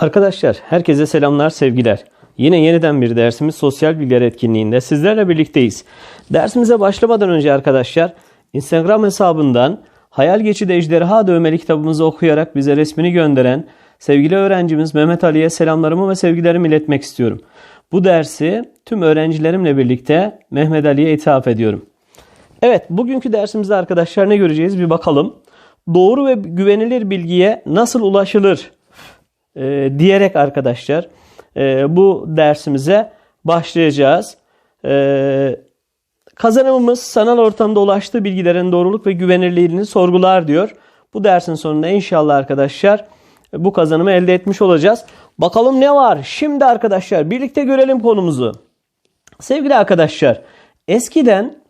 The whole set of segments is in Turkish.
Arkadaşlar herkese selamlar sevgiler. Yine yeniden bir dersimiz sosyal bilgiler etkinliğinde sizlerle birlikteyiz. Dersimize başlamadan önce arkadaşlar Instagram hesabından Hayal Geçidi Ejderha dövmeli kitabımızı okuyarak bize resmini gönderen sevgili öğrencimiz Mehmet Ali'ye selamlarımı ve sevgilerimi iletmek istiyorum. Bu dersi tüm öğrencilerimle birlikte Mehmet Ali'ye ithaf ediyorum. Evet bugünkü dersimizde arkadaşlar ne göreceğiz bir bakalım. Doğru ve güvenilir bilgiye nasıl ulaşılır e, diyerek arkadaşlar e, bu dersimize başlayacağız. E, kazanımımız sanal ortamda ulaştığı bilgilerin doğruluk ve güvenilirliğini sorgular diyor. Bu dersin sonunda inşallah arkadaşlar bu kazanımı elde etmiş olacağız. Bakalım ne var? Şimdi arkadaşlar birlikte görelim konumuzu. Sevgili arkadaşlar eskiden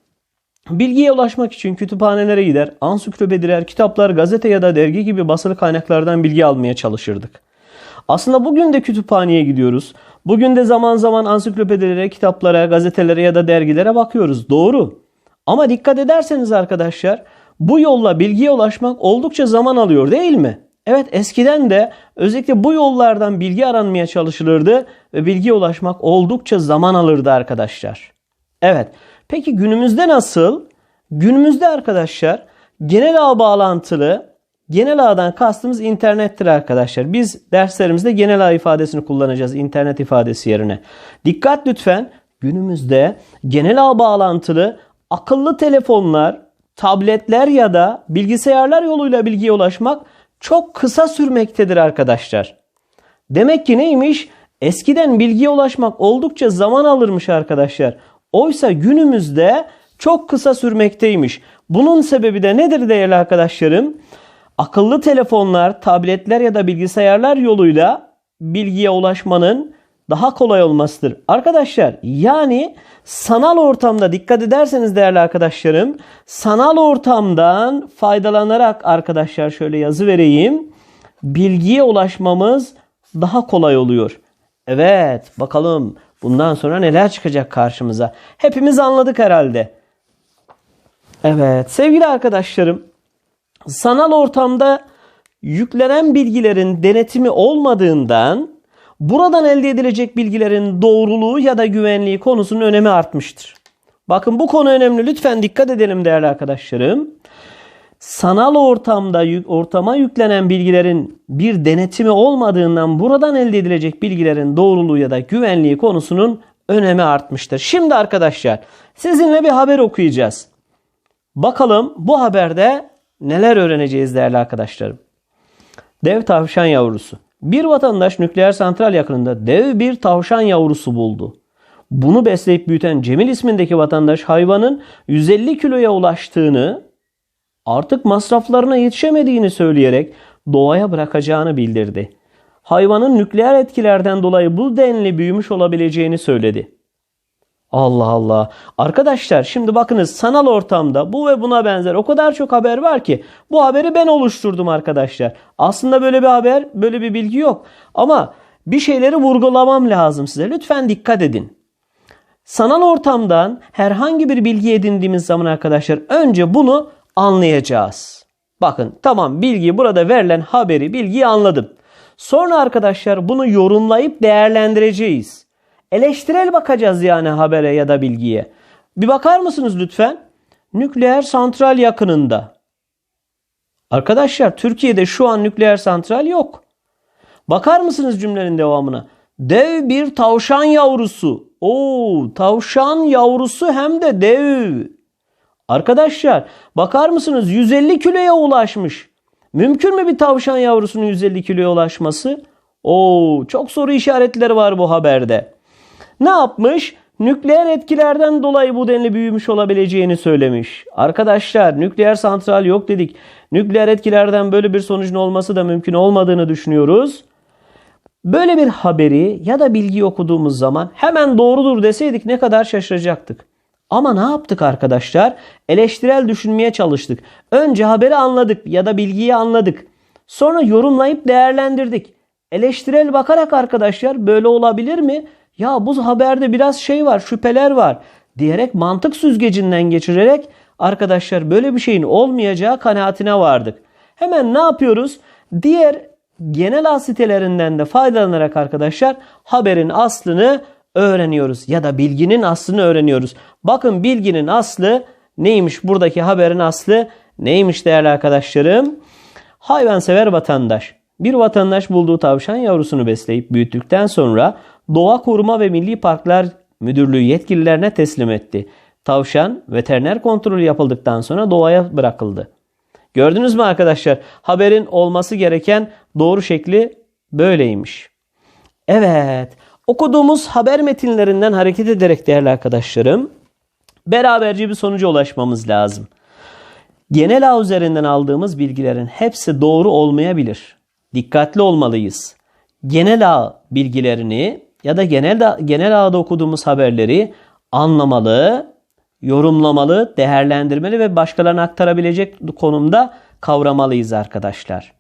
Bilgiye ulaşmak için kütüphanelere gider, ansiklopediler, kitaplar, gazete ya da dergi gibi basılı kaynaklardan bilgi almaya çalışırdık. Aslında bugün de kütüphaneye gidiyoruz. Bugün de zaman zaman ansiklopedilere, kitaplara, gazetelere ya da dergilere bakıyoruz. Doğru. Ama dikkat ederseniz arkadaşlar bu yolla bilgiye ulaşmak oldukça zaman alıyor değil mi? Evet eskiden de özellikle bu yollardan bilgi aranmaya çalışılırdı ve bilgiye ulaşmak oldukça zaman alırdı arkadaşlar. Evet. Peki günümüzde nasıl? Günümüzde arkadaşlar genel ağ bağlantılı genel ağdan kastımız internettir arkadaşlar. Biz derslerimizde genel ağ ifadesini kullanacağız internet ifadesi yerine. Dikkat lütfen günümüzde genel ağ bağlantılı akıllı telefonlar, tabletler ya da bilgisayarlar yoluyla bilgiye ulaşmak çok kısa sürmektedir arkadaşlar. Demek ki neymiş? Eskiden bilgiye ulaşmak oldukça zaman alırmış arkadaşlar. Oysa günümüzde çok kısa sürmekteymiş. Bunun sebebi de nedir değerli arkadaşlarım? Akıllı telefonlar, tabletler ya da bilgisayarlar yoluyla bilgiye ulaşmanın daha kolay olmasıdır. Arkadaşlar yani sanal ortamda dikkat ederseniz değerli arkadaşlarım sanal ortamdan faydalanarak arkadaşlar şöyle yazı vereyim. Bilgiye ulaşmamız daha kolay oluyor. Evet bakalım bundan sonra neler çıkacak karşımıza. Hepimiz anladık herhalde. Evet sevgili arkadaşlarım sanal ortamda yüklenen bilgilerin denetimi olmadığından buradan elde edilecek bilgilerin doğruluğu ya da güvenliği konusunun önemi artmıştır. Bakın bu konu önemli. Lütfen dikkat edelim değerli arkadaşlarım. Sanal ortamda ortama yüklenen bilgilerin bir denetimi olmadığından buradan elde edilecek bilgilerin doğruluğu ya da güvenliği konusunun önemi artmıştır. Şimdi arkadaşlar sizinle bir haber okuyacağız. Bakalım bu haberde neler öğreneceğiz değerli arkadaşlarım. Dev tavşan yavrusu. Bir vatandaş nükleer santral yakınında dev bir tavşan yavrusu buldu. Bunu besleyip büyüten Cemil ismindeki vatandaş hayvanın 150 kiloya ulaştığını, artık masraflarına yetişemediğini söyleyerek doğaya bırakacağını bildirdi. Hayvanın nükleer etkilerden dolayı bu denli büyümüş olabileceğini söyledi. Allah Allah. Arkadaşlar şimdi bakınız sanal ortamda bu ve buna benzer o kadar çok haber var ki bu haberi ben oluşturdum arkadaşlar. Aslında böyle bir haber, böyle bir bilgi yok. Ama bir şeyleri vurgulamam lazım size. Lütfen dikkat edin. Sanal ortamdan herhangi bir bilgi edindiğimiz zaman arkadaşlar önce bunu anlayacağız. Bakın tamam bilgi burada verilen haberi, bilgiyi anladım. Sonra arkadaşlar bunu yorumlayıp değerlendireceğiz. Eleştirel bakacağız yani habere ya da bilgiye. Bir bakar mısınız lütfen? Nükleer santral yakınında. Arkadaşlar Türkiye'de şu an nükleer santral yok. Bakar mısınız cümlenin devamına? Dev bir tavşan yavrusu. Oo, tavşan yavrusu hem de dev. Arkadaşlar bakar mısınız 150 kiloya ulaşmış. Mümkün mü bir tavşan yavrusunun 150 kiloya ulaşması? Oo, çok soru işaretleri var bu haberde ne yapmış? Nükleer etkilerden dolayı bu denli büyümüş olabileceğini söylemiş. Arkadaşlar nükleer santral yok dedik. Nükleer etkilerden böyle bir sonucun olması da mümkün olmadığını düşünüyoruz. Böyle bir haberi ya da bilgi okuduğumuz zaman hemen doğrudur deseydik ne kadar şaşıracaktık. Ama ne yaptık arkadaşlar? Eleştirel düşünmeye çalıştık. Önce haberi anladık ya da bilgiyi anladık. Sonra yorumlayıp değerlendirdik. Eleştirel bakarak arkadaşlar böyle olabilir mi? Ya bu haberde biraz şey var şüpheler var diyerek mantık süzgecinden geçirerek arkadaşlar böyle bir şeyin olmayacağı kanaatine vardık. Hemen ne yapıyoruz? Diğer genel ağ sitelerinden de faydalanarak arkadaşlar haberin aslını öğreniyoruz ya da bilginin aslını öğreniyoruz. Bakın bilginin aslı neymiş? Buradaki haberin aslı neymiş değerli arkadaşlarım? Hayvansever vatandaş. Bir vatandaş bulduğu tavşan yavrusunu besleyip büyüttükten sonra Doğa Koruma ve Milli Parklar Müdürlüğü yetkililerine teslim etti. Tavşan veteriner kontrolü yapıldıktan sonra doğaya bırakıldı. Gördünüz mü arkadaşlar? Haberin olması gereken doğru şekli böyleymiş. Evet. Okuduğumuz haber metinlerinden hareket ederek değerli arkadaşlarım beraberce bir sonuca ulaşmamız lazım. Genel ağ üzerinden aldığımız bilgilerin hepsi doğru olmayabilir. Dikkatli olmalıyız. Genel ağ bilgilerini ya da genel genel ağda okuduğumuz haberleri anlamalı, yorumlamalı, değerlendirmeli ve başkalarına aktarabilecek konumda kavramalıyız arkadaşlar.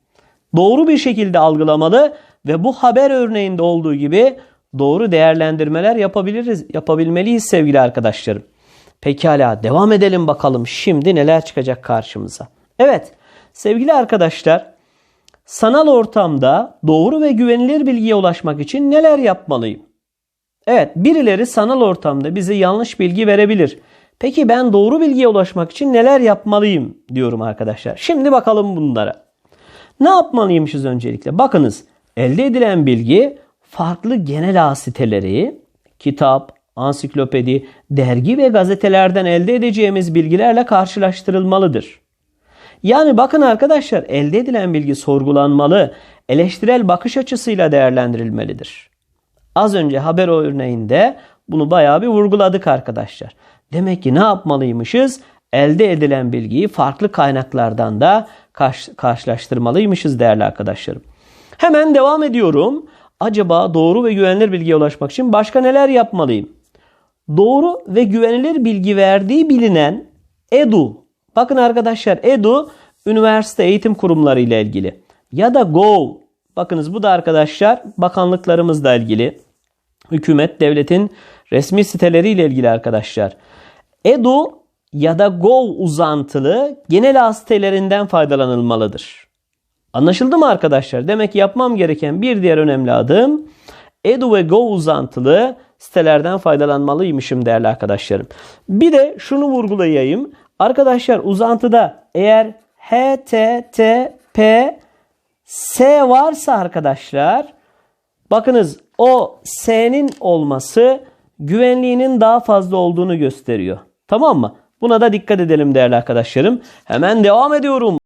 Doğru bir şekilde algılamalı ve bu haber örneğinde olduğu gibi doğru değerlendirmeler yapabiliriz, yapabilmeliyiz sevgili arkadaşlarım. Pekala devam edelim bakalım şimdi neler çıkacak karşımıza. Evet sevgili arkadaşlar sanal ortamda doğru ve güvenilir bilgiye ulaşmak için neler yapmalıyım? Evet birileri sanal ortamda bize yanlış bilgi verebilir. Peki ben doğru bilgiye ulaşmak için neler yapmalıyım diyorum arkadaşlar. Şimdi bakalım bunlara. Ne yapmalıymışız öncelikle? Bakınız elde edilen bilgi farklı genel ağ siteleri, kitap, ansiklopedi, dergi ve gazetelerden elde edeceğimiz bilgilerle karşılaştırılmalıdır. Yani bakın arkadaşlar elde edilen bilgi sorgulanmalı, eleştirel bakış açısıyla değerlendirilmelidir. Az önce haber örneğinde bunu bayağı bir vurguladık arkadaşlar. Demek ki ne yapmalıymışız? Elde edilen bilgiyi farklı kaynaklardan da karşılaştırmalıymışız değerli arkadaşlarım. Hemen devam ediyorum. Acaba doğru ve güvenilir bilgiye ulaşmak için başka neler yapmalıyım? Doğru ve güvenilir bilgi verdiği bilinen EDU. Bakın arkadaşlar EDU üniversite eğitim kurumları ile ilgili. Ya da GOV. Bakınız bu da arkadaşlar bakanlıklarımızla ilgili. Hükümet, devletin resmi siteleri ile ilgili arkadaşlar. EDU ya da Gov uzantılı genel ağ sitelerinden faydalanılmalıdır. Anlaşıldı mı arkadaşlar? Demek ki yapmam gereken bir diğer önemli adım Edu ve Go uzantılı sitelerden faydalanmalıymışım değerli arkadaşlarım. Bir de şunu vurgulayayım. Arkadaşlar uzantıda eğer HTTP S varsa arkadaşlar bakınız o S'nin olması güvenliğinin daha fazla olduğunu gösteriyor. Tamam mı? Buna da dikkat edelim değerli arkadaşlarım. Hemen devam ediyorum.